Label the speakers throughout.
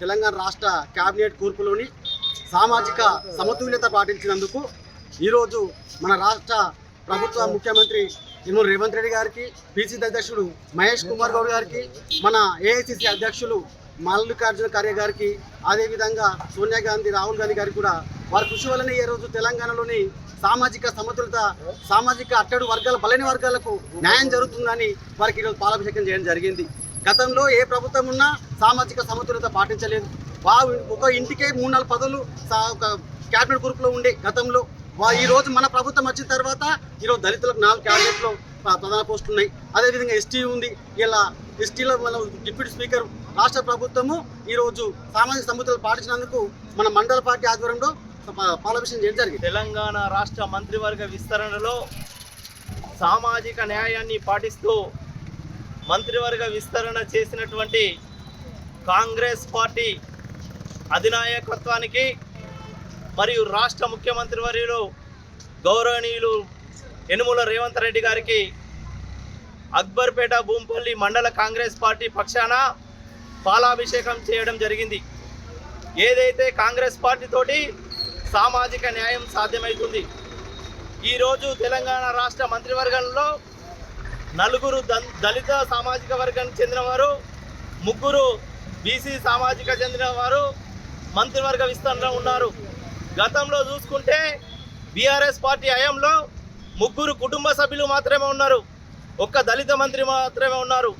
Speaker 1: తెలంగాణ రాష్ట్ర క్యాబినెట్ కూర్పులోని సామాజిక సమతుల్యత పాటించినందుకు ఈరోజు మన రాష్ట్ర ప్రభుత్వ ముఖ్యమంత్రి ఇనుమూరు రేవంత్ రెడ్డి గారికి పిసిసి అధ్యక్షుడు మహేష్ కుమార్ గౌడ్ గారికి మన ఏఐసిసి అధ్యక్షులు మల్లికార్జున ఖర్గే గారికి అదేవిధంగా సోనియా గాంధీ రాహుల్ గాంధీ గారికి కూడా వారి కృషి వల్లనే ఈ రోజు తెలంగాణలోని సామాజిక సమతులత సామాజిక అట్టడు వర్గాల బలైన వర్గాలకు న్యాయం జరుగుతుందని వారికి ఈరోజు పాలాభిషేకం చేయడం జరిగింది. గతంలో ఏ ప్రభుత్వం ఉన్నా సామాజిక సమతుల్యత పాటించలేదు. వా ఒక ఇంటికే మూడు నాలుగు పదవులు సా- ఒక క్యాబినెట్ గ్రూప్లో ఉండే గతంలో. వా ఈ రోజు మన ప్రభుత్వం వచ్చిన తర్వాత ఈరోజు దళితులకు నాలుగు క్యాబినెట్లో ప్రధాన పోస్టులు ఉన్నాయి. అదేవిధంగా ఎస్టీ ఉంది. ఇలా ఎస్టీలో మన డిప్యూటీ స్పీకర్ రాష్ట్ర ప్రభుత్వము ఈరోజు సామాజిక సమతులు పాటించినందుకు మన మండల పార్టీ ఆధ్వర్యంలో పాలభిషణం చేయడం జరిగింది.
Speaker 2: తెలంగాణ రాష్ట్ర మంత్రివర్గ విస్తరణలో సామాజిక న్యాయాన్ని పాటిస్తూ మంత్రివర్గ విస్తరణ చేసినటువంటి కాంగ్రెస్ పార్టీ అధినాయకత్వానికి మరియు రాష్ట్ర ముఖ్యమంత్రి వర్యులు గౌరవనీయులు యనుమల రేవంత్ రెడ్డి గారికి అక్బర్పేట భూంపల్లి మండల కాంగ్రెస్ పార్టీ పక్షాన పాలాభిషేకం చేయడం జరిగింది. ఏదైతే కాంగ్రెస్ పార్టీతోటి సామాజిక న్యాయం సాధ్యమవుతుంది ఈరోజు తెలంగాణ రాష్ట్ర మంత్రివర్గంలో నలుగురు దళిత సామాజిక వర్గానికి చెందినవారు ముగ్గురు బీసీ సామాజిక చెందినవారు మంత్రివర్గ విస్తరణలో ఉన్నారు. గతంలో చూసుకుంటే బీఆర్ఎస్ పార్టీ హయాంలో ముగ్గురు కుటుంబ సభ్యులు మాత్రమే ఉన్నారు. ఒక్క దళిత మంత్రి మాత్రమే ఉన్నారు.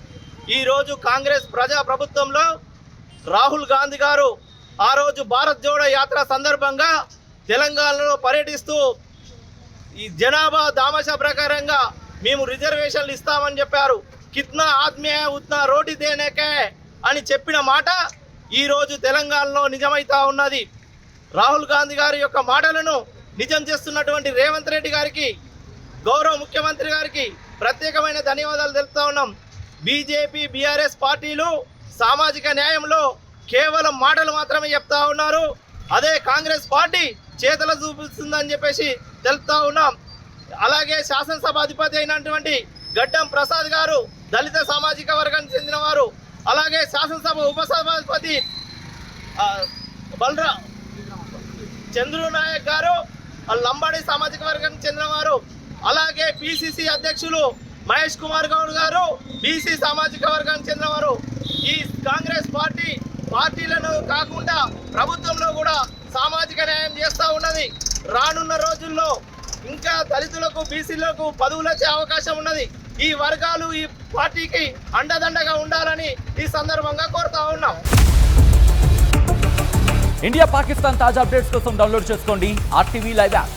Speaker 2: ఈరోజు కాంగ్రెస్ ప్రజా ప్రభుత్వంలో రాహుల్ గాంధీ గారు ఆ రోజు భారత్ జోడో యాత్ర సందర్భంగా తెలంగాణలో పర్యటిస్తూ ఈ జనాభా దామశ ప్రకారంగా మేము రిజర్వేషన్లు ఇస్తామని చెప్పారు. కిత్నా ఆత్మీయ ఉత్నా రోటి దేనేకే అని చెప్పిన మాట ఈరోజు తెలంగాణలో నిజమైతా ఉన్నది. రాహుల్ గాంధీ గారి యొక్క మాటలను నిజం చేస్తున్నటువంటి రేవంత్ రెడ్డి గారికి గౌరవ ముఖ్యమంత్రి గారికి ప్రత్యేకమైన ధన్యవాదాలు తెలుపుతా ఉన్నాం. బీజేపీ బీఆర్ఎస్ పార్టీలు సామాజిక న్యాయంలో కేవలం మాటలు మాత్రమే చెప్తా ఉన్నారు. అదే కాంగ్రెస్ పార్టీ చేతలు చూపిస్తుందని చెప్పేసి తెలుపుతా ఉన్నాం. అలాగే శాసనసభ అధిపతి అయినటువంటి గడ్డం ప్రసాద్ గారు దళిత సామాజిక వర్గానికి చెందినవారు అలాగే శాసనసభ ఉపసభాధిపతి బలరా చంద్రు నాయక్ గారు లంబాడి సామాజిక వర్గానికి చెందినవారు అలాగే పిసిసి అధ్యక్షులు మహేష్ కుమార్ గౌడ్ గారు బీసీ సామాజిక వర్గానికి చెందినవారు. ఈ కాంగ్రెస్ పార్టీ పార్టీలను కాకుండా ప్రభుత్వంలో కూడా సామాజిక న్యాయం చేస్తూ ఉన్నది. రానున్న రోజుల్లో ఇంకా దళితులకు బీసీలకు పదవులు వచ్చే అవకాశం ఉన్నది. ఈ వర్గాలు ఈ పార్టీకి అండదండగా ఉండాలని ఈ సందర్భంగా కోరుతా ఉన్నాం.
Speaker 3: ఇండియా పాకిస్తాన్ తాజా అప్డేట్స్ కోసం డౌన్లోడ్ చేసుకోండి ఆర్టీవీ లైవ్ యాప్.